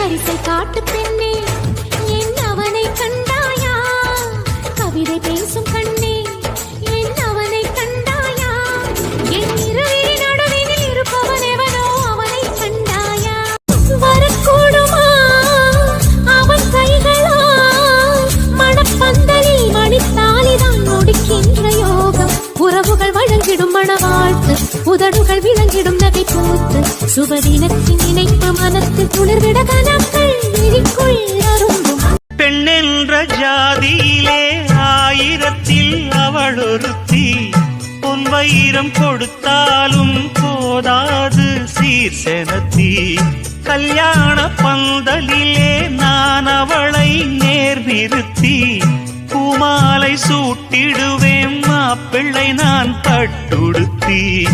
பரிசை காட்டு பெண்ணே என் அவனை கண்டாயா? கவிதை பேசும் கண்ணே என் அவனை கண்டாயா? என் இருவிழி நடுவினில் இருப்பவன் எவனோ அவனை கண்டாயா? வரக்கூடுமா? அவன் கைகளா? மனப்பந்தலில் மணித்தாலிதான் முடிக்கின்ற யோகம். உறவுகள் வழங்கிடும் மணவாழ்த்து உதடுகள் விளங்கிடும் நகை பூத்து சுபதினத்தின் இணைப்பு மனத்தில் துளிர்விட ஜாதியிலே ஆயிரத்தில் அவள் ஒருத்தி பொன் வைரம் கொடுத்தாலும் போதாது சீர்செனத்தி. கல்யாண பந்தலிலே நான் அவளை நேர்நிறுத்தி. பூமாலை சூட்டிடுவேன் மாப்பிள்ளை நான் பட்டுடுத்தி.